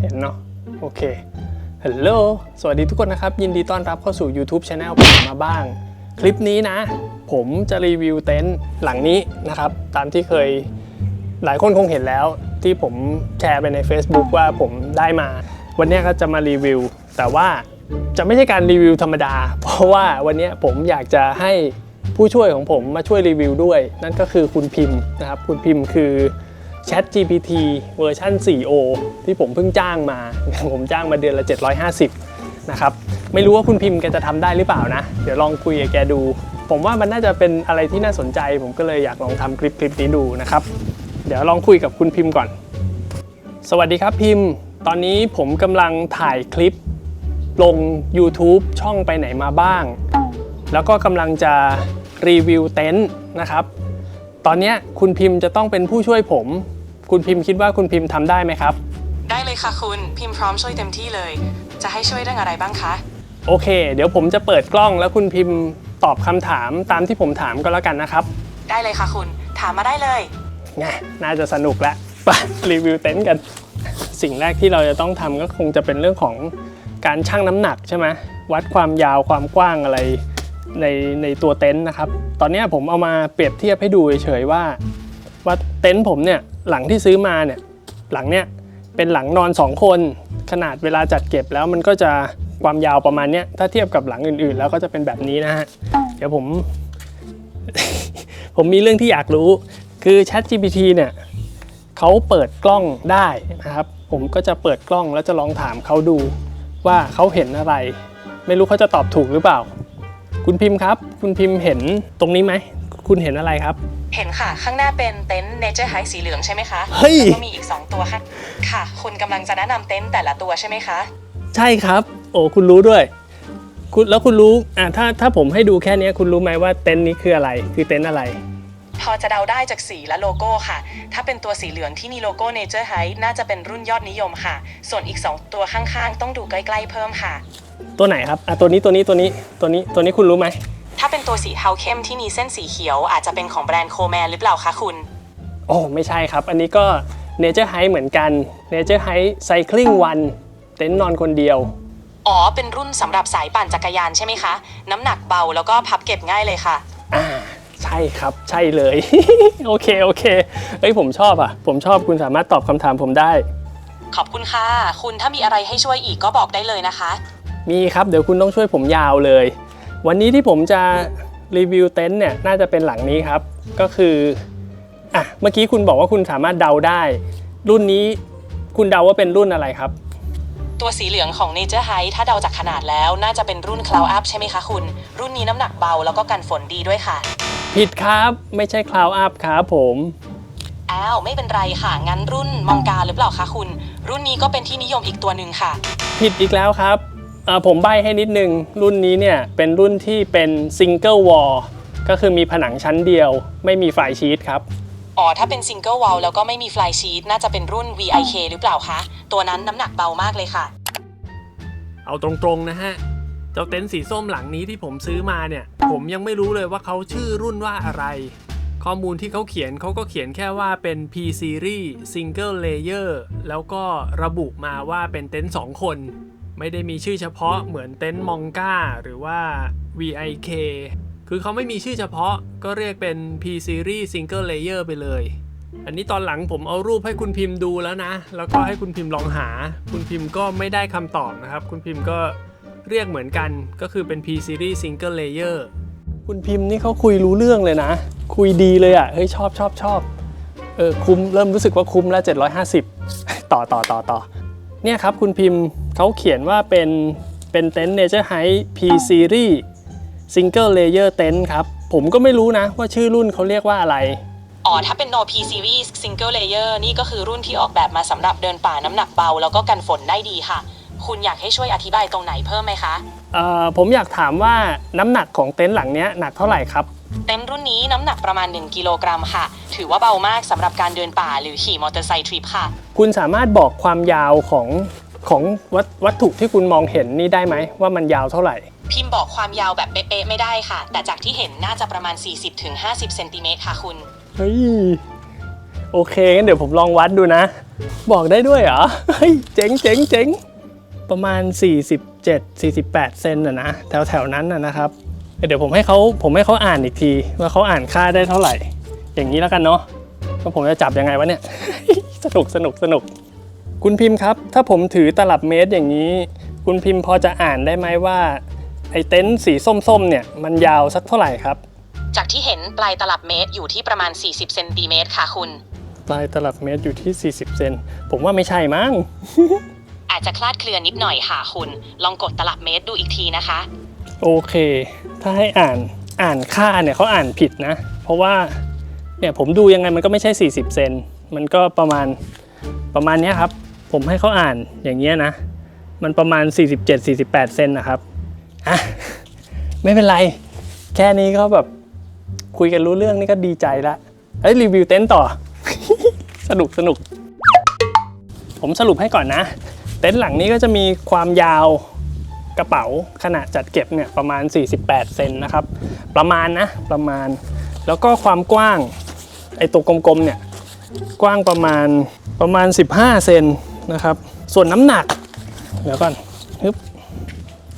เห็นเนาะโอเคฮัลโหลสวัสดีทุกคนนะครับ ยินดีต้อนรับเข้าสู่ YouTube Channel ผมมาบ้าง คลิปนี้นะ ผมจะรีวิวเต็นท์หลังนี้นะครับ ตามที่เคยหลายคนคงเห็นแล้วที่ผมแชร์ไปใน Facebook ว่าผมได้มา วันนี้ก็จะมารีวิว แต่ว่าจะไม่ใช่การรีวิวธรรมดา เพราะว่าวันนี้ผมอยากจะให้ผู้ช่วยของผมมาช่วยรีวิวด้วย นั่นก็คือคุณพิมพ์นะครับ คุณพิมพ์คือ Chat GPT เวอร์ชัน 4O ที่ผมเพิ่งจ้างมา ผมจ้างมาเดือนละ 750 นะครับ ไม่รู้ว่าคุณพิมพ์แกจะทำได้หรือเปล่านะ เดี๋ยวลองคุยกับแกดู ผมว่ามันน่าจะเป็นอะไรที่น่าสนใจ ผมก็เลยอยากลองทำคลิปคลิปนี้ดูนะครับ เดี๋ยวลองคุยกับคุณพิมพ์ก่อน สวัสดีครับพิมพ์ ตอนนี้ผมกำลังถ่ายคลิป ลง YouTube ช่องไปไหนมาบ้าง แล้วก็กำลังจะรีวิวเต็นท์นะครับตอนนี้คุณพิมพ์จะต้องเป็นผู้ช่วยผม คุณพิมพ์คิดว่าคุณพิมพ์ทำได้ไหมครับ ได้เลยค่ะคุณ พิมพ์พร้อมช่วยเต็มที่เลย จะให้ช่วยเรื่องอะไรบ้างคะ โอเค เดี๋ยวผมจะเปิดกล้องแล้วคุณพิมพ์ตอบคำถามตามที่ผมถามก็แล้วกันนะครับได้เลยค่ะคุณ ถามมาได้เลยไงน่าจะสนุกแล้วไปรีวิวเต็นท์กัน สิ่งแรกที่เราจะต้องทำก็คงจะเป็นเรื่องของการชั่งน้ำหนักใช่ไหมวัดความยาวความกว้างอะไรในในตัวเต็นท์นะครับ ตอนเนี้ยผมเอามาเปรียบเทียบให้ดูเฉยๆว่าว่าเต็นท์ผมเนี่ย หลังที่ซื้อมาเนี่ยหลังเนี่ยเป็นหลังนอน 2 คน ขนาดเวลาจัดเก็บแล้วมันก็จะความยาวประมาณเนี้ยถ้าเทียบกับหลังอื่นๆ แล้วก็จะเป็นแบบนี้นะฮะเดี๋ยวผม ผมมีเรื่องที่อยากรู้ คือ Chat GPT เนี่ยเขาเปิดกล้องได้นะครับ ผมก็จะเปิดกล้องแล้วจะลองถามเขาดูว่าเขาเห็นอะไร ไม่รู้เขาจะตอบถูกหรือเปล่า คุณพิมพ์ครับ คุณพิมพ์เห็นตรงนี้ไหม คุณเห็นอะไรครับ เห็นค่ะ ข้างหน้าเป็นเต็นท์ Nature High สีเหลืองใช่ไหมคะเฮ้ย แล้วก็มีอีก 2 ตัวค่ะค่ะ คุณกำลังจะแนะนำเต็นท์แต่ละตัวใช่ไหมคะ ใช่ครับ โอ้คุณรู้ด้วย คุณแล้วคุณรู้อ่าถ้าถ้าผมให้ดูแค่เนี้ยคุณรู้ไหมว่าเต็นท์นี้คืออะไร คือเต็นท์อะไร พอจะเดาได้จากสีและโลโก้ค่ะ ถ้าเป็นตัวสีเหลืองที่มีโลโก้ Nature High น่าจะเป็นรุ่นยอดนิยมค่ะ ส่วนอีก 2 ตัวข้างๆ ต้องดูใกล้ๆเพิ่มค่ะ ตัวไหนครับอะตัวนี้ตัวนี้ตัวนี้ตัวนี้ตัวนี้คุณรู้ไหม ถ้าเป็นตัวสีเทาเข้มที่มีเส้นสีเขียว อาจจะเป็นของแบรนด์โคแมนหรือเปล่าคะคุณ โอ้ไม่ใช่ครับ อันนี้ก็ Nature High เหมือนกัน Nature High Cycling One เต็นท์นอนคนเดียว อ๋อ เป็นรุ่นสำหรับสายปั่นจักรยานใช่ไหมคะ น้ำหนักเบาแล้วก็พับเก็บง่ายเลยค่ะ อ่า ใช่ครับใช่เลย โอเค โอเคเฮ้ยผมชอบอะ ผมชอบคุณสามารถตอบคำถามผมได้ ขอบคุณค่ะ คุณถ้ามีอะไรให้ช่วยอีกก็บอกได้เลยนะคะ มีครับ เดี๋ยวคุณต้องช่วยผมยาวเลย วันนี้ที่ผมจะรีวิวเต็นท์เนี่ยน่าจะเป็นหลังนี้ครับ ก็คืออะเมื่อกี้คุณบอกว่าคุณสามารถเดาได้ รุ่นนี้คุณเดาว่าเป็นรุ่นอะไรครับ ตัวสีเหลืองของ Nature High ถ้าเดาจากขนาดแล้วน่าจะเป็นรุ่น Cloud Up ใช่ไหมคะคุณ รุ่นนี้น้ำหนักเบาแล้วก็กันฝนดีด้วยค่ะ ผิดครับไม่ใช่ Cloud Up ครับผมอ้าวไม่เป็นไรค่ะ งั้นรุ่นมองกาหรือเปล่าคะคุณ รุ่นนี้ก็เป็นที่นิยมอีกตัวหนึ่งค่ะ ผิดอีกแล้วครับเอ่อ ผมใบให้นิดนึง รุ่นนี้เนี่ยเป็นรุ่นที่เป็น Single Wall ก็คือมีผนังชั้นเดียว ไม่มีไฟชีตครับ อ๋อ ถ้าเป็น Single Wall แล้วก็ไม่มี Fly Sheet น่าจะเป็นรุ่น VIK หรือเปล่าคะ ตัวนั้นน้ำหนักเบามากเลยค่ะ เอาตรงๆนะฮะ เจ้าเต็นท์สีส้มหลังนี้ที่ผมซื้อมาเนี่ย ผมยังไม่รู้เลยว่าเขาชื่อรุ่นว่าอะไร ข้อมูลที่เขาเขียนเขาก็เขียนแค่ว่าเป็น P Series Single Layer แล้วก็ระบุมาว่าเป็นเต็นท์2คน ไม่ได้มีชื่อเฉพาะเหมือนเต็นท์มองกาหรือว่า VIK คือเขาไม่มีชื่อเฉพาะก็เรียกเป็น P Series Single Layer ไปเลย อันนี้ตอนหลังผมเอารูปให้คุณพิมพ์ดูแล้วนะ แล้วก็ให้คุณพิมพ์ลองหา คุณพิมพ์ก็ไม่ได้คำตอบนะครับ คุณพิมพ์ก็เรียกเหมือนกันก็คือเป็น P Series Single Layer คุณพิมพ์นี่เขาคุยรู้เรื่องเลยนะ คุยดีเลยอะ่ะเฮ้ยชอบชอบชอบเออคุ้มเริ่มรู้สึกว่าคุ้มแล้ว 750 ต่อต่อต่อต่อเนี่ยครับคุณพิมพ์ เขาเขียนว่าเป็นเป็นเต็นท์ Nature High P Series Single Layer เต็นท์ครับ ผมก็ไม่รู้นะว่าชื่อรุ่นเขาเรียกว่าอะไร อ๋อ ถ้าเป็น No P Series Single Layer นี่ก็คือรุ่นที่ออกแบบมาสำหรับเดินป่าน้ำหนักเบา แล้วก็กันฝนได้ดีค่ะ คุณอยากให้ช่วยอธิบายตรงไหนเพิ่มไหมคะ เอ่อ ผมอยากถามว่าน้ำหนักของเต็นท์หลังเนี้ยหนักเท่าไหร่ครับ เต็นท์รุ่นนี้น้ำหนักประมาณ 1 กิโลกรัมค่ะ ถือว่าเบามากสำหรับการเดินป่าหรือขี่มอเตอร์ไซค์ทริปค่ะ คุณสามารถบอกความยาวของ ของวัตวัตถุที่คุณมองเห็นนี่ได้ไหมว่ามันยาวเท่าไหร่ พิมพ์บอกความยาวแบบเป๊ะๆไม่ได้ค่ะ แต่จากที่เห็นน่าจะประมาณ 40-50เซนติเมตรค่ะคุณ เฮ้ย โอเคงั้นเดี๋ยวผมลองวัดดูนะ บอกได้ด้วยเหรอ เฮ้ย เจ๋งเจ๋งเจ๋งประมาณ 47 48 เซนอะนะแถวแถวๆนั้นนะนะครับ เดี๋ยวผมให้เขาผมให้เขาอ่านอีกที ว่าเขาอ่านค่าได้เท่าไหร่ อย่างนี้แล้วกันเนาะว่าผมจะจับยังไงวะเนี่ย สนุกสนุกสนุก คุณพิมพ์ครับ ถ้าผมถือตลับเมตรอย่างนี้ คุณพิมพ์พอจะอ่านได้ไหมว่า ไอ้เต็นท์สีส้มๆ เนี่ยมันยาวสักเท่าไหร่ครับ จากที่เห็นปลายตลับเมตรอยู่ที่ประมาณ 40 เซนติเมตรค่ะคุณ ปลายตลับเมตรอยู่ที่ 40 เซน ผมว่าไม่ใช่มั้ง อาจจะคลาดเคลื่อนนิดหน่อยค่ะคุณ ลองกดตลับเมตรดูอีกทีนะคะ โอเค ถ้าให้อ่านอ่านค่าเนี่ยเขาอ่านผิดนะ เพราะว่าเนี่ยผมดูยังไงมันก็ไม่ใช่ 40 เซน มันก็ประมาณประมาณเนี้ยครับ ผมให้เขาอ่านอย่างเงี้ยนะ มันประมาณ 47-48 เซนนะครับอะไม่เป็นไร แค่นี้ก็แบบคุยกันรู้เรื่องนี่ก็ดีใจละเฮ้ยรีวิวเต็นท์ต่อ สนุกสนุก ผมสรุปให้ก่อนนะ เต็นท์หลังนี้ก็จะมีความยาวกระเป๋าขนาดจัดเก็บเนี่ยประมาณ 48 เซนนะครับ ประมาณนะประมาณ แล้วก็ความกว้างไอ้ตัวกลมๆเนี่ยกว้างประมาณประมาณ 15 เซน นะครับ ส่วนน้ำหนัก เดี๋ยวก่อนฮึบ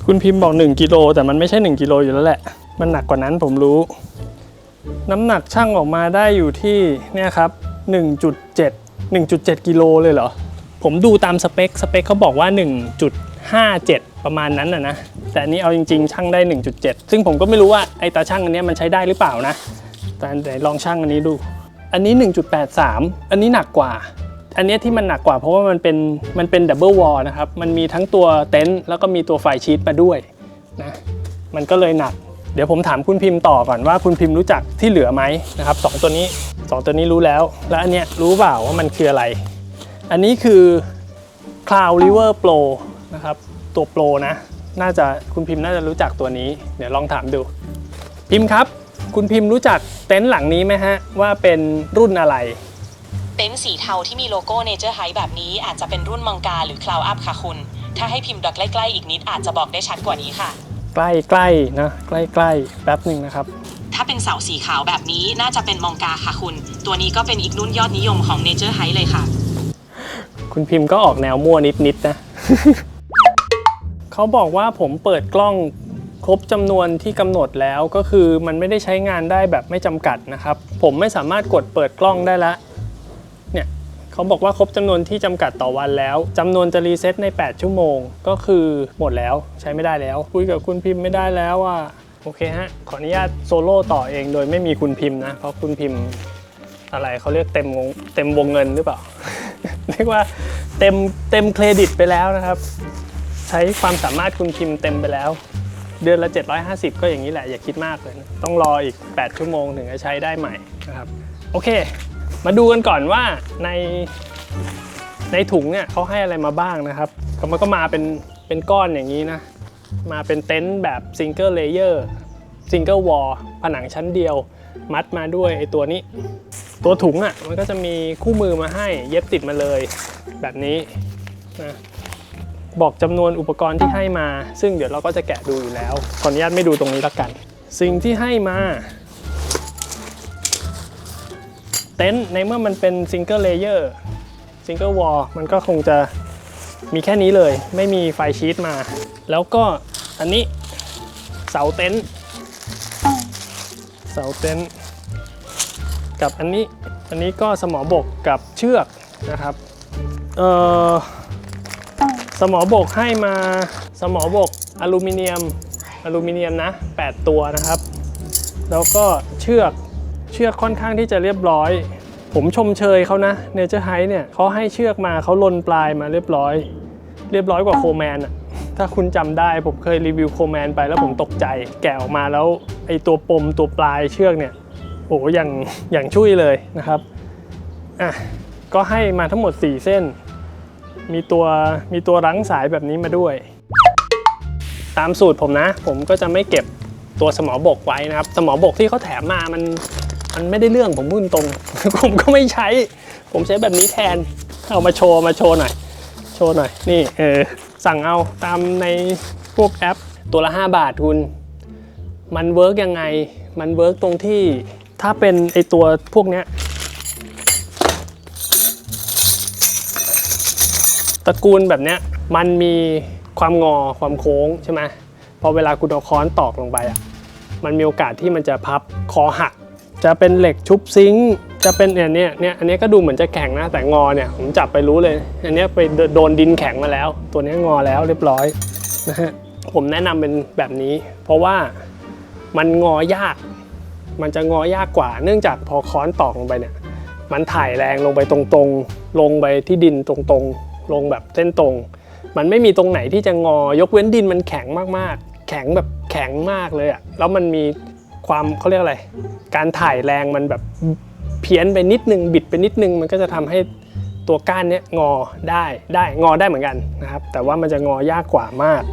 คุณพิมพ์บอก 1กิโลแต่มันไม่ใช่ 1กิโลอยู่แล้วแหละ มันหนักกว่านั้นผมรู้ น้ำหนักช่างออกมาได้อยู่ที่เนี่ยครับ 1.7 1.7กิโลเลยเหรอ ผมดูตามสเปค สเปคเขาบอกว่า 1.57 ประมาณนั้นนะนะ แต่อันนี้เอาจริงๆช่างได้ 1.7 ซึ่งผมก็ไม่รู้ว่าไอ้ตาช่างอันนี้มันใช้ได้หรือเปล่านะ แต่ลองช่างอันนี้ดู อันนี้ 1.83 อันนี้หนักกว่า อันนี้ที่มันหนักกว่าเพราะว่ามันเป็นมันเป็นดับเบิลวอลนะครับ มันมีทั้งตัวเต็นท์แล้วก็มีตัวไฟชีตมาด้วยนะมันก็เลยหนัก เดี๋ยวผมถามคุณพิมพ์ต่อก่อนว่าคุณพิมพ์รู้จักที่เหลือไหมนะครับสองตัวนี้สองตัวนี้รู้แล้ว แล้วอันเนี้ยรู้เปล่าว่ามันคืออะไร อันนี้คือ Cloud River Pro นะครับตัวโปรนะ น่าจะคุณพิมพ์น่าจะรู้จักตัวนี้ เดี๋ยวลองถามดู พิมพ์ครับ คุณพิมพ์รู้จักเต็นท์หลังนี้ไหมฮะว่าเป็นรุ่นอะไร เต็นท์สีเทาที่มีโลโก้ Nature High แบบนี้อาจจะเป็นรุ่นมังกาหรือ Cloud Up ค่ะคุณ ถ้าให้พิมพ์ดักใกล้ๆอีกนิดอาจจะบอกได้ชัดกว่านี้ค่ะ ใกล้ใกล้ๆนะใกล้ใกล้ๆแป๊บหนึ่งนะครับ ถ้าเป็นเสาสีขาวแบบนี้น่าจะเป็นมองกาค่ะคุณ ตัวนี้ก็เป็นอีกรุ่นยอดนิยมของ Nature High เลยค่ะ คุณพิมพ์ก็ออกแนวมั่วนิดๆนะ เขาบอกว่าผมเปิดกล้องครบจำนวนที่กำหนดแล้วก็คือมันไม่ได้ใช้งานได้แบบไม่จำกัดนะครับ ผมไม่สามารถกดเปิดกล้องได้ละ เขาบอกว่าครบจำนวนที่จำกัดต่อวันแล้วจำนวนจะรีเซ็ตใน 8 ชั่วโมง ก็คือหมดแล้วใช้ไม่ได้แล้ว คุยกับคุณพิมพ์ไม่ได้แล้วว่าโอเคฮะ ขออนุญาตโซโล่ต่อเองโดยไม่มีคุณพิมพ์นะ เพราะคุณพิมพ์อะไรเขาเรียกเต็มวงเต็มวงเงินหรือเปล่า เรียกว่าเต็มเต็มเครดิตไปแล้วนะครับ ใช้ความสามารถคุณพิมพ์เต็มไปแล้ว เดือนละ 750 ก็อย่างนี้แหละอย่าคิดมากเลยนะต้องรออีก 8 ชั่วโมงถึงจะใช้ได้ใหม่นะครับ โอเค มาดูกันก่อนว่าในในถุงเนี่ยเขาให้อะไรมาบ้างนะครับมันก็มาเป็นเป็นก้อนอย่างนี้นะ มาเป็นเต็นท์แบบซิงเกิลเลเยอร์ซิงเกิลวอลผนังชั้นเดียว มัดมาด้วยไอตัวนี้ ตัวถุงอะมันก็จะมีคู่มือมาให้เย็บติดมาเลยแบบนี้นะบอกจำนวนอุปกรณ์ที่ให้มา ซึ่งเดี๋ยวเราก็จะแกะดูอยู่แล้วขออนุญาตไม่ดูตรงนี้ละกัน สิ่งที่ให้มา เต็นท์ในเมื่อมันเป็นซิงเกิลเลเยอร์ซิงเกิลวอลมันก็คงจะมีแค่นี้เลย ไม่มีไฟชีตมา แล้วก็อันนี้เสาเต็นท์เสาเต็นท์กับอันนี้อันนี้ก็สมอบกกับเชือกนะครับเอ่อสมอบกให้มาสมอบกอลูมิเนียมอลูมิเนียมนะ 8 ตัวนะครับ แล้วก็เชือก เชือกค่อนข้างที่จะเรียบร้อย ผมชมเชยเขานะเนเจอร์ไฮเนี่ยเขาให้เชือกมาเขาลนปลายมาเรียบร้อย เรียบร้อยกว่าโคแมนอะถ้าคุณจำได้ผมเคยรีวิวโคแมนไปแล้วผมตกใจ แกะออกมาแล้วไอตัวปมตัวปลายเชือกเนี่ยโอ้อย่างอย่างช่วยเลยนะครับอะก็ให้มาทั้งหมด 4 เส้น มีตัวมีตัวรั้งสายแบบนี้มาด้วย ตามสูตรผมนะ ผมก็จะไม่เก็บตัวสมอบกไว้นะครับ สมอบกที่เขาแถมมามัน มันไม่ได้เรื่องผมพูดตรง ผมก็ไม่ใช้ ผมใช้แบบนี้แทน เอามาโชว์มาโชว์หน่อย โชว์หน่อย นี่เออสั่งเอาตามในพวกแอปตัวละ 5 บาทคุณ มันเวิร์กยังไง มันเวิร์กตรงที่ถ้าเป็นไอตัวพวกเนี้ยตระกูลแบบเนี้ยมันมีความงอความโค้งใช่ไหมพอเวลาคุณเอาค้อนตอกลงไปอะมันมีโอกาสที่มันจะพับคอหัก จะเป็นเหล็กชุบซิงค์จะเป็นเนี่ยเนี่ยเนี่ยอันนี้ก็ดูเหมือนจะแข็งนะแต่งอเนี่ยผมจับไปรู้เลย อันนี้ไปโดนดินแข็งมาแล้ว ตัวนี้งอแล้วเรียบร้อยนะฮะผมแนะนำเป็นแบบนี้ เพราะว่ามันงอยาก มันจะงอยากกว่า เนื่องจากพอค้อนตอกลงไปเนี่ย มันถ่ายแรงลงไปตรงๆ ลงไปที่ดินตรงๆ ลงแบบเส้นตรง มันไม่มีตรงไหนที่จะงอยกเว้นดินมันแข็งมากๆ แข็งแบบแข็งมากเลยอะแล้วมันมี ความเขาเรียกอะไร การถ่ายแรงมันแบบเพี้ยนไปนิดนึงบิดไปนิดนึง มันก็จะทำให้ตัวก้านเนี้ยงอได้ได้งอได้เหมือนกันนะครับ แต่ว่ามันจะงอยากกว่ามาก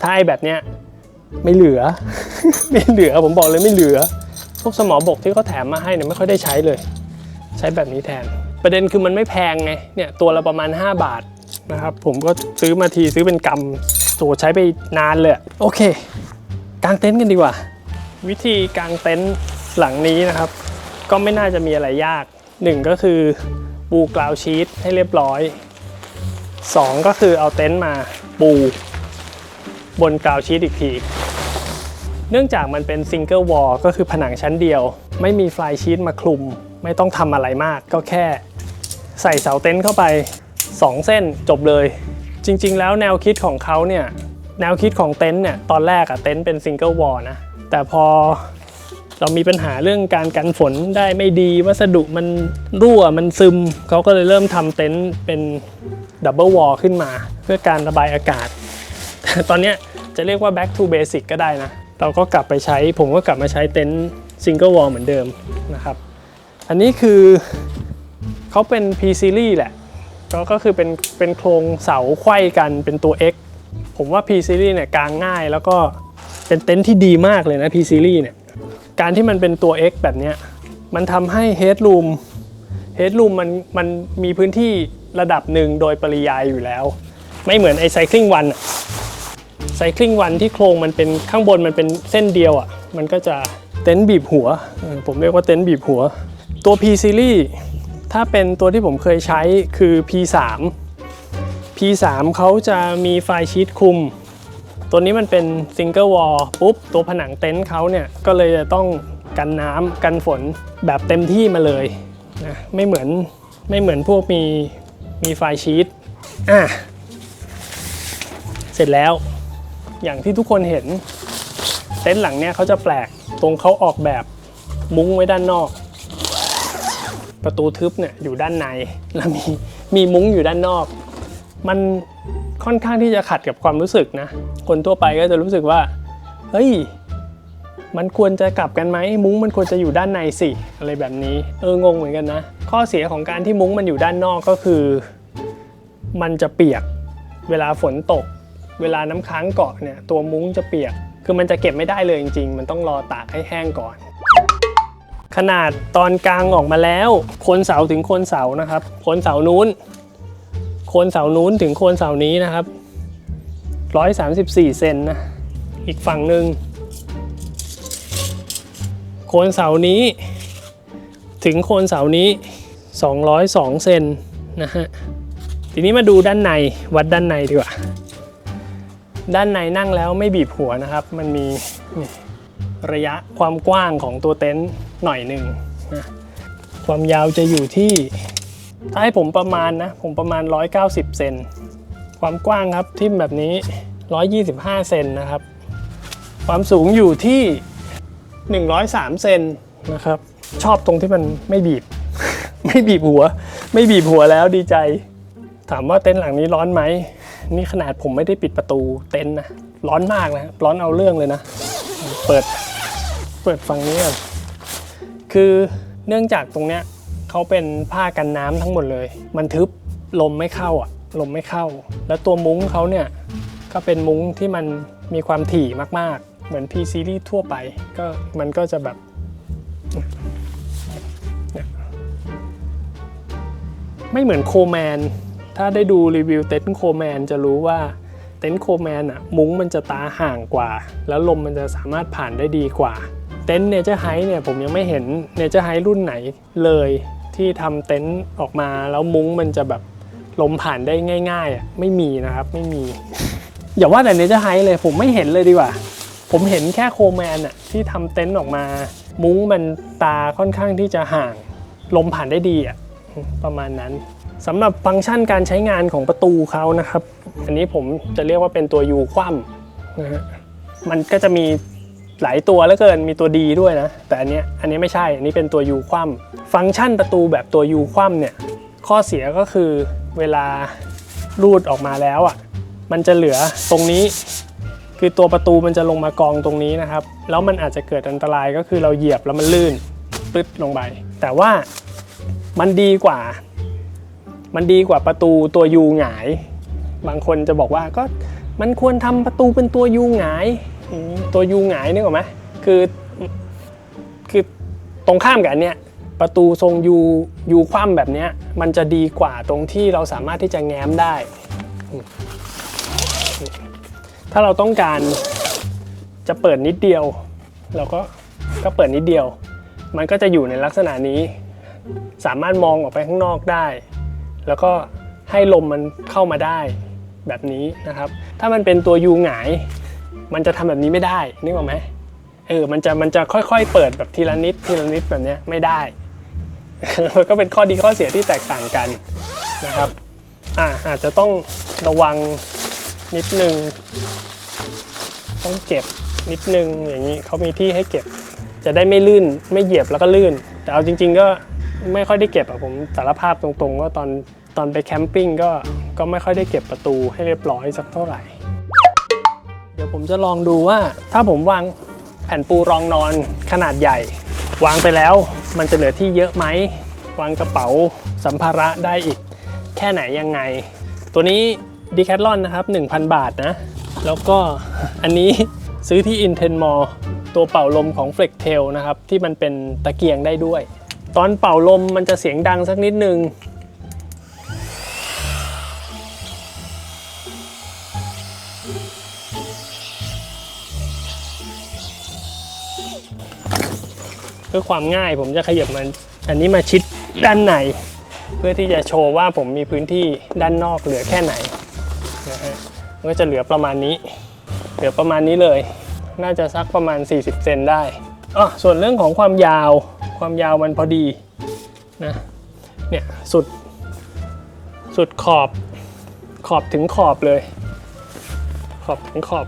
ถ้าไอแบบเนี้ยไม่เหลือ ไม่เหลือผมบอกเลยไม่เหลือ พวกสมอบกที่เขาแถมมาให้เนี่ยไม่ค่อยได้ใช้เลย ใช้แบบนี้แทน ประเด็นคือมันไม่แพงไงเนี่ยตัวละประมาณ 5 บาทนะครับ ผมก็ซื้อมาทีซื้อเป็นกำโตัวใช้ไปนานเลย โอเคกางเต็นท์กันดีกว่า วิธีกางเต็นท์หลังนี้นะครับ ก็ไม่น่าจะมีอะไรยากหนึ่งก็คือปูกราวชีตให้เรียบร้อยสองก็คือเอาเต็นท์มาปูบนกราวชีตอีกที เนื่องจากมันเป็นซิงเกิลวอลก็คือผนังชั้นเดียว ไม่มีฟลายชีตมาคลุม ไม่ต้องทำอะไรมากก็แค่ ใส่เสาเต็นท์เข้าไป 2 เส้นจบเลย จริง ๆ แล้วแนวคิดของเขาเนี่ยแนวคิดของเต็นท์เนี่ยตอนแรกอะเต็นท์เป็นซิงเกิลวอลนะ แต่พอเรามีปัญหาเรื่องการกันฝนได้ไม่ดีวัสดุมันรั่วมันซึมเขาก็เลยเริ่มทำเต็นท์เป็นดับเบิลวอลขึ้นมา เพื่อการระบายอากาศแต่ตอนนี้จะเรียกว่า back to basic ก็ได้นะ เราก็กลับไปใช้ ผมก็กลับมาใช้เต็นท์ single wall เหมือนเดิมนะครับ อันนี้คือเขาเป็น P series แหละ ก็ก็คือเป็นเป็นโครงเสาไขว้กันเป็นตัว X ผมว่า P series เนี่ยกางง่ายแล้วก็ เป็นเต็นท์ที่ดีมากเลยนะ P series เนี่ย การที่มันเป็นตัว X แบบนี้มันทำให้ headroom headroom มันมันมีพื้นที่ระดับหนึ่งโดยปริยายอยู่แล้ว ไม่เหมือนไอ้ cycling one อะไซคลิงวันที่โครงมันเป็นข้างบนมันเป็นเส้นเดียวอะ มันก็จะเต็นท์บีบหัว ผมเรียกว่าเต็นท์บีบหัว ตัว P Series ถ้าเป็นตัวที่ผมเคยใช้คือ P3 P3 เขาจะมีไฟชีตคุม ตัวนี้มันเป็นซิงเกิลวอลปุ๊บ ตัวผนังเต็นท์เขาเนี่ย ก็เลยจะต้องกันน้ำกันฝนแบบเต็มที่มาเลยนะไม่เหมือนไม่เหมือนพวกมีมีไฟล์ชีตอะเสร็จแล้วอย่างที่ทุกคนเห็น เต็นท์หลังเนี้ยเขาจะแปลกตรงเขาออกแบบมุ้งไว้ด้านนอก ประตูทึบเนี่ยอยู่ด้านในแล้วมีมีมุ้งอยู่ด้านนอก มัน ค่อนข้างที่จะขัดกับความรู้สึกนะ คนทั่วไปก็จะรู้สึกว่า เฮ้ย มันควรจะกลับกันไหม มุ้งมันควรจะอยู่ด้านในสิ อะไรแบบนี้ เอองงเหมือนกันนะ ข้อเสียของการที่มุ้งมันอยู่ด้านนอกก็คือ มันจะเปียก เวลาฝนตก เวลาน้ำค้างเกาะเนี่ย ตัวมุ้งจะเปียก คือมันจะเก็บไม่ได้เลยจริง ๆ มันต้องรอตากให้แห้งก่อนขนาดตอนกลางออกมาแล้ว คนเสาถึงคนเสานะครับ คนเสานู้น คนเสานู้นถึงโคนเสานี้นะครับ 134 เซนนะ อีกฝั่งหนึ่งโคนเสานี้ ถึงโคนเสานี้ 202 เซนนะฮะ ทีนี้มาดูด้านในวัดด้านในดีกว่า ด้านในนั่งแล้วไม่บีบหัวนะครับ มันมีระยะความกว้างของตัวเต็นท์หน่อยหนึ่งนะความยาวจะอยู่ที่ ถ้าให้ผมประมาณนะ ผมประมาณ 190 เซน ความกว้างครับทิ่มแบบนี้ 125 เซนนะครับ ความสูงอยู่ที่ 103 เซนนะครับ ชอบตรงที่มันไม่บีบ ไม่บีบหัว ไม่บีบหัวแล้วดีใจ ถามว่าเต็นท์หลังนี้ร้อนไหม นี่ขนาดผมไม่ได้ปิดประตูเต็นท์นะ ร้อนมากนะ ร้อนเอาเรื่องเลยนะ เปิด เปิดฝั่งนี้ก่อนคือเนื่องจากตรงเนี้ย เขาเป็นผ้ากันน้ำทั้งหมดเลย มันทึบลมไม่เข้าอะลมไม่เข้า แล้วตัวมุ้งเขาเนี่ยก็เป็นมุ้งที่มันมีความถี่มากๆ เหมือน P series ทั่วไปก็มันก็จะแบบไม่เหมือนโคแมน ถ้าได้ดูรีวิวเต็นท์โคแมนจะรู้ว่าเต็นท์โคแมนอะมุ้งมันจะตาห่างกว่า แล้วลมมันจะสามารถผ่านได้ดีกว่า เต็นท์เนเจอร์ไฮเนี่ยผมยังไม่เห็นเนเจอร์ไฮรุ่นไหนเลย ที่ทำเต็นท์ออกมาแล้วมุ้งมันจะแบบลมผ่านได้ง่ายๆอะไม่มีนะครับไม่มี อย่าว่าแต่เนเจอร์ไฮเลยผมไม่เห็นเลยดีกว่า ผมเห็นแค่โคแมนอะที่ทำเต็นท์ออกมา มุ้งมันตาค่อนข้างที่จะห่าง ลมผ่านได้ดีอะประมาณนั้นสำหรับฟังก์ชันการใช้งานของประตูเขานะครับ อันนี้ผมจะเรียกว่าเป็นตัวยูคว่ำนะฮะมันก็จะมี หลายตัวแล้วเกินมีตัวดีด้วยนะ แต่อันเนี้ยอันนี้ไม่ใช่อันนี้เป็นตัวยูคว่ำฟังก์ชันประตูแบบตัวยูคว่ำเนี่ยข้อเสียก็คือเวลารูดออกมาแล้วอะมันจะเหลือตรงนี้ คือตัวประตูมันจะลงมากองตรงนี้นะครับ แล้วมันอาจจะเกิดอันตรายก็คือเราเหยียบแล้วมันลื่นปึ๊ดลงไป แต่ว่ามันดีกว่า มันดีกว่าประตูตัวยูหงาย บางคนจะบอกว่าก็มันควรทำประตูเป็นตัวยูหงาย ตัวยูหงายนึกออกไหมคือคือตรงข้ามกับอันเนี้ยประตูทรงยูยูคว่ำแบบเนี้ยมันจะดีกว่าตรงที่เราสามารถที่จะแง้มได้ ถ้าเราต้องการจะเปิดนิดเดียว เราก็ก็เปิดนิดเดียว มันก็จะอยู่ในลักษณะนี้ สามารถมองออกไปข้างนอกได้ แล้วก็ให้ลมมันเข้ามาได้แบบนี้นะครับ ถ้ามันเป็นตัวยูหงาย มันจะทำแบบนี้ไม่ได้นึกออกไหมเออมันจะมันจะค่อยๆ เปิดแบบทีละนิดทีละนิดแบบเนี้ยไม่ได้มันก็เป็นข้อดีข้อเสียที่แตกต่างกันนะครับอ่าอาจจะต้องระวังนิดนึงต้องเก็บนิดนึงอย่างนี้เขามีที่ให้เก็บ จะได้ไม่ลื่นไม่เหยียบแล้วก็ลื่น แต่เอาจริง ๆ ก็ไม่ค่อยได้เก็บอะผมสารภาพตรงๆว่าตอนตอนไปแคมปิ้งก็ก็ไม่ค่อยได้เก็บประตูให้เรียบร้อยสักเท่าไหร่ เดี๋ยวผมจะลองดูว่า ถ้าผมวางแผ่นปูรองนอนขนาดใหญ่ วางไปแล้วมันจะเหลือที่เยอะไหม วางกระเป๋าสัมภาระได้อีก แค่ไหนยังไง ตัวนี้ d e c a t h l o n นะครับ 1,000 บาทนะ แล้วก็อันนี้ซื้อที่ Inten Mall ตัวเป่าลมของ f l e x t a i l นะครับ ที่มันเป็นตะเกียงได้ด้วย ตอนเป่าลมมันจะเสียงดังสักนิดนึง พื่อความง่ายผมจะขยับมัน อันนี้มาชิดด้านในเพื่อที่จะโชว์ว่าผมมีพื้นที่ด้านนอกเหลือแค่ไหนนะฮะมันก็จะเหลือประมาณนี้ เหลือประมาณนี้เลย น่าจะสักประมาณ 40 เซนได้อ๋อส่วนเรื่องของความยาว ความยาวมันพอดีนะเนี่ยสุด สุดขอบขอบถึงขอบเลย ขอบถึงขอบ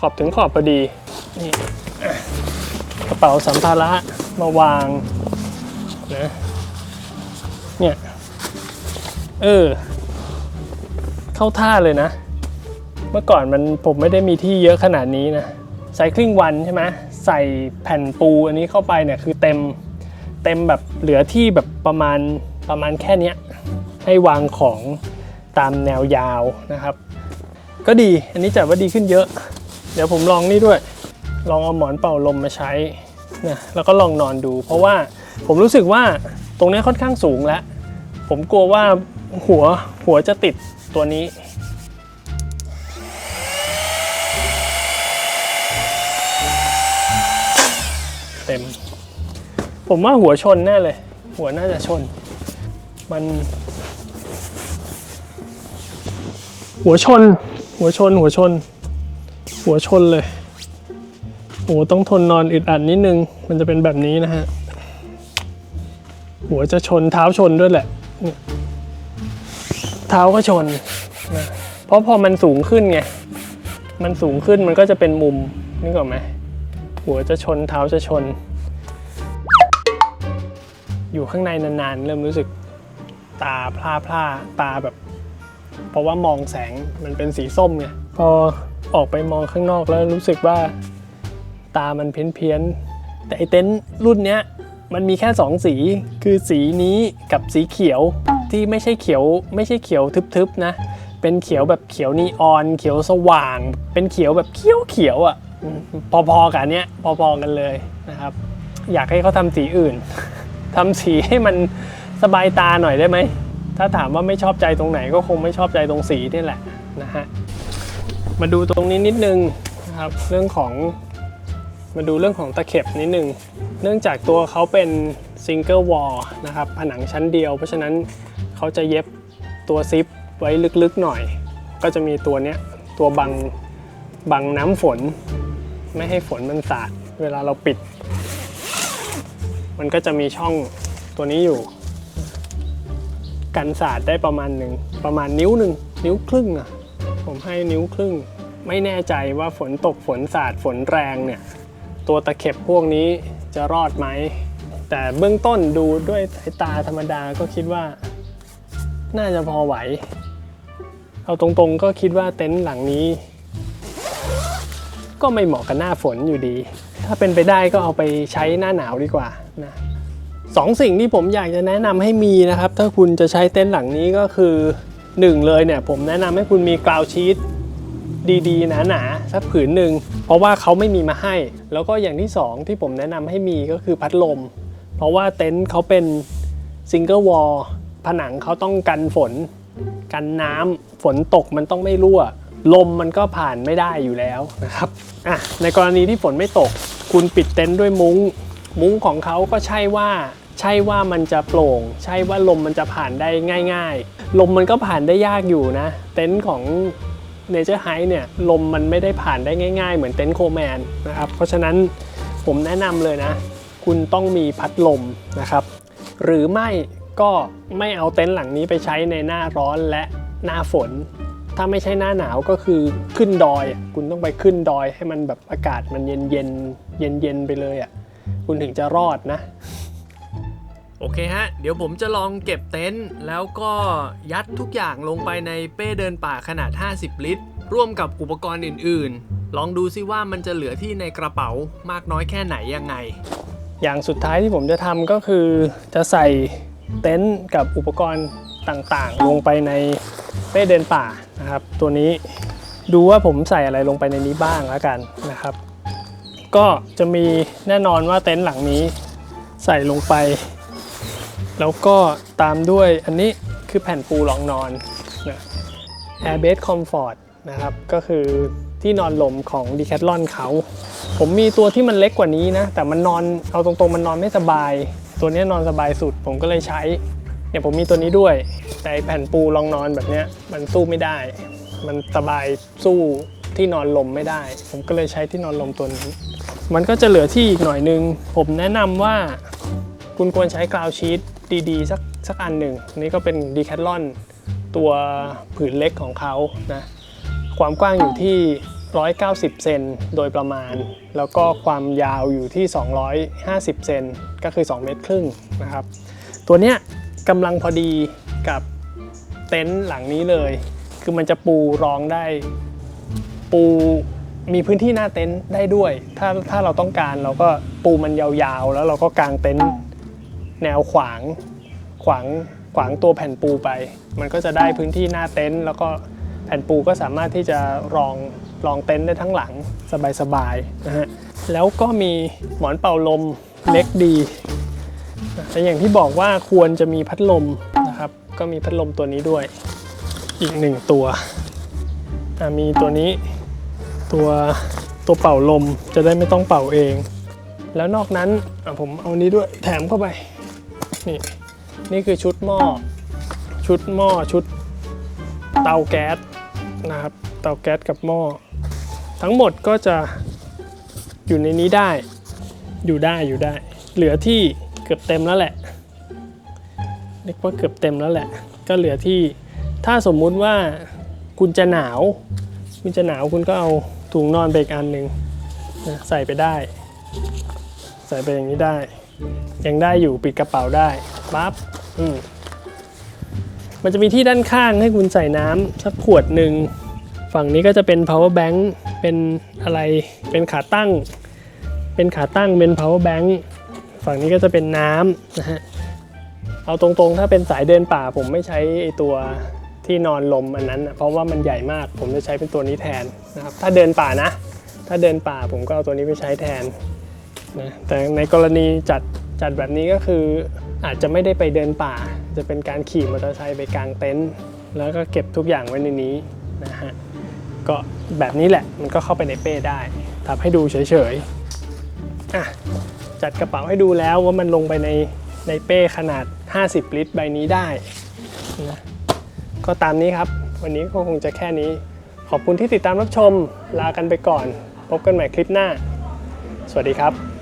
ขอบถึงขอบพอดีนี่ ระเป๋าสัมภาระมาวางนะเนี่ย เออ เข้าท่าเลยนะ เมื่อก่อนมันผมไม่ได้มีที่เยอะขนาดนี้นะไซคลิงวันใช่ไหมใส่แผ่นปูอันนี้เข้าไปเนี่ยคือเต็มเต็มแบบเหลือที่แบบประมาณประมาณแค่นี้ให้วางของตามแนวยาวนะครับ ก็ดีอันนี้จัดว่าดีขึ้นเยอะ เดี๋ยวผมลองนี่ด้วย ลองเอาหมอนเป่าลมมาใช้ นะแล้วก็ลองนอนดู เพราะว่าผมรู้สึกว่าตรงนี้ค่อนข้างสูงแล้ว ผมกลัวว่าหัวหัวจะติดตัวนี้เต็ม ผมว่าหัวชนแน่เลย หัวน่าจะชน มัน หัวชน หัวชน หัวชน หัวชนเลย โอ้ต้องทนนอนอึดอัดนิดนึง มันจะเป็นแบบนี้นะฮะ หัวจะชนเท้าชนด้วยแหละ เท้าก็ชนนะเพราะพอมันสูงขึ้นไง มันสูงขึ้นมันก็จะเป็นมุมนึกออกไหมหัวจะชนเท้าจะชน อยู่ข้างในนานๆ เริ่มรู้สึกตาพร่าพร่าตาแบบ เพราะว่ามองแสงมันเป็นสีส้มไง พอออกไปมองข้างนอกแล้วรู้สึกว่า ตามันเพี้ยนๆแต่ไอเต็นท์รุ่นเนี้ยมันมีแค่ 2 สีคือสีนี้กับสีเขียวที่ไม่ใช่เขียว ไม่ใช่เขียวทึบๆนะเป็นเขียวแบบเขียวนีออน เขียวสว่าง เป็นเขียวแบบเขียวเขียวๆอะพอๆกันเนี้ยพอๆกันเลยนะครับ อยากให้เขาทำสีอื่นทำสีให้มันสบายตาหน่อยได้ไหม ถ้าถามว่าไม่ชอบใจตรงไหนก็คงไม่ชอบใจตรงสีนี่แหละนะฮะ มาดูตรงนี้นิดนึงนะครับ เรื่องของ มาดูเรื่องของตะเข็บนิดนึง เนื่องจากตัวเขาเป็นซิงเกิลวอลนะครับผนังชั้นเดียว เพราะฉะนั้นเขาจะเย็บตัวซิปไว้ลึกๆหน่อย ก็จะมีตัวเนี้ยตัวบังบังน้ำฝน ไม่ให้ฝนมันสาด เวลาเราปิด มันก็จะมีช่องตัวนี้อยู่ กันสาดได้ประมาณหนึ่งประมาณนิ้วหนึ่งนิ้วครึ่งอะผมให้นิ้วครึ่ง ไม่แน่ใจว่าฝนตกฝนสาดฝนแรงเนี่ย ตัวตะเข็บพวกนี้จะรอดไหม แต่เบื้องต้นดูด้วยสายตาธรรมดาก็คิดว่า น่าจะพอไหว เอาตรงๆก็คิดว่าเต็นท์หลังนี้ ก็ไม่เหมาะกับหน้าฝนอยู่ดี ถ้าเป็นไปได้ก็เอาไปใช้หน้าหนาวดีกว่านะสองสิ่งที่ผมอยากจะแนะนำให้มีนะครับ ถ้าคุณจะใช้เต็นท์หลังนี้ก็คือหนึ่งเลยเนี่ยผมแนะนำให้คุณมีกราวชีต ดีๆหนาๆสักผืนหนึ่งเพราะว่าเขาไม่มีมาให้ แล้วก็อย่างที่สองที่ผมแนะนำให้มีก็คือพัดลม เพราะว่าเต็นท์เขาเป็นซิงเกิลวอลผนังเขาต้องกันฝน กันน้ำฝนตกมันต้องไม่รั่ว ลมมันก็ผ่านไม่ได้อยู่แล้วนะครับอะในกรณีที่ฝนไม่ตก คุณปิดเต็นท์ด้วยมุง้ง มุ้งของเขาก็ใช่ว่าใช่ว่ามันจะโปร่ง ใช่ว่าลมมันจะผ่านได้ง่าย ๆ ลมมันก็ผ่านได้ยากอยู่นะ เต็นท์ของ เนเจอร์ไฮเนี่ยลมมันไม่ได้ผ่านได้ง่าย ๆ เหมือนเต็นท์โคแมนนะครับเพราะฉะนั้นผมแนะนำเลยนะ คุณต้องมีพัดลมนะครับ หรือไม่ก็ไม่เอาเต็นท์หลังนี้ไปใช้ในหน้าร้อนและหน้าฝน ถ้าไม่ใช่หน้าหนาวก็คือขึ้นดอยอะคุณต้องไปขึ้นดอยให้มันแบบอากาศมันเย็นเย็นเย็นเย็นๆไปเลยอะคุณถึงจะรอดนะ โอเคฮะ เดี๋ยวผมจะลองเก็บเต็นท์แล้วก็ยัดทุกอย่างลงไปในเป้เดินป่าขนาด 50 ลิตร ร่วมกับอุปกรณ์อื่นๆ ลองดูซิว่ามันจะเหลือที่ในกระเป๋ามากน้อยแค่ไหนยังไง อย่างสุดท้ายที่ผมจะทำก็คือจะใส่เต็นท์กับอุปกรณ์ต่างๆ ลงไปในเป้เดินป่านะครับ ตัวนี้ดูว่าผมใส่อะไรลงไปในนี้บ้างแล้วกันนะครับ ก็จะมีแน่นอนว่าเต็นท์หลังนี้ใส่ลงไป แล้วก็ตามด้วยอันนี้คือแผ่นปูรองนอนนะ Airbase Comfort นะครับ ก็คือที่นอนลมของ Decathlon เขา ผมมีตัวที่มันเล็กกว่านี้นะ แต่มันนอนเอาตรงๆ มันนอนไม่สบาย ตัวนี้นอนสบายสุดผมก็เลยใช้ เนี่ยผมมีตัวนี้ด้วย แต่แผ่นปูรองนอนแบบนี้มันสู้ไม่ได้ มันสบายสู้ที่นอนลมไม่ได้ ผมก็เลยใช้ที่นอนลมตัวนี้ มันก็จะเหลือที่อีกหน่อยนึง ผมแนะนำว่าคุณควรใช้กราวชีต ดีๆ สักสักอันหนึ่งนนี้ก็เป็น Decathlon ตัวผืนเล็กของเขานะความกว้างอยู่ที่ 190 เซนโดยประมาณ แล้วก็ความยาวอยู่ที่ 250 เซนก็คือ 2 เมตรครึ่งนะครับ ตัวเนี้ยกำลังพอดีกับเต็นท์หลังนี้เลย คือมันจะปูรองได้ปูมีพื้นที่หน้าเต็นท์ได้ด้วย ถ้าถ้าเราต้องการเราก็ปูมันยาวๆ แล้วเราก็กางเต็นท์ แนวขวางขวางขวางตัวแผ่นปูไป มันก็จะได้พื้นที่หน้าเต็นท์แล้วก็แผ่นปูก็สามารถที่จะรองรองเต็นท์ได้ทั้งหลังสบายๆนะฮะแล้วก็มีหมอนเป่าลมเล็กดีแต่อย่างที่บอกว่าควรจะมีพัดลมนะครับ ก็มีพัดลมตัวนี้ด้วย อีกหนึ่งตัว มีตัวนี้ตัวตัวเป่าลมจะได้ไม่ต้องเป่าเอง แล้วนอกนั้นผมเอานี้ด้วยแถมเข้าไป นี่นี่คือชุดหม้อชุดหม้อชุดเตาแก๊สนะครับ เตาแก๊สกับหม้อทั้งหมดก็จะอยู่ในนี้ได้อยู่ได้อยู่ได้ เหลือที่เกือบเต็มแล้วแหละเรียกว่าเกือบเต็มแล้วแหละ ก็เหลือที่ถ้าสมมุติว่าคุณจะหนาว คุณจะหนาวคุณก็เอาถุงนอนไปอีกอันหนึ่งนะใส่ไปได้ ใส่ไปอย่างนี้ได้ ยังได้อยู่ปิดกระเป๋าได้ปั๊บอืมมันจะมีที่ด้านข้างให้คุณใส่น้ำสักขวดหนึ่ง ฝั่งนี้ก็จะเป็น power bank เป็นอะไรเป็นขาตั้ง เป็นขาตั้งเป็น power bank ฝั่งนี้ก็จะเป็นน้ำนะฮะเอาตรงๆ ถ้าเป็นสายเดินป่าผมไม่ใช้ไอตัวที่นอนลมอันนั้นนะเพราะว่ามันใหญ่มากผมจะใช้เป็นตัวนี้แทนนะครับถ้าเดินป่านะ ถ้าเดินป่าผมก็เอาตัวนี้ไปใช้แทน นะแต่ในกรณีจัดจัดแบบนี้ก็คืออาจจะไม่ได้ไปเดินป่า จะเป็นการขี่มอเตอร์ไซค์ไปกางเต็นท์แล้วก็เก็บทุกอย่างไว้ในนี้นะฮะก็แบบนี้แหละมันก็เข้าไปในเป้ได้ทำให้ดูเฉยๆอะจัดกระเป๋าให้ดูแล้วว่ามันลงไปในในเป้ขนาด 50 ลิตรใบนี้ได้นะก็ตามนี้ครับ วันนี้ก็คงจะแค่นี้ ขอบคุณที่ติดตามรับชมลากันไปก่อน พบกันใหม่คลิปหน้า สวัสดีครับ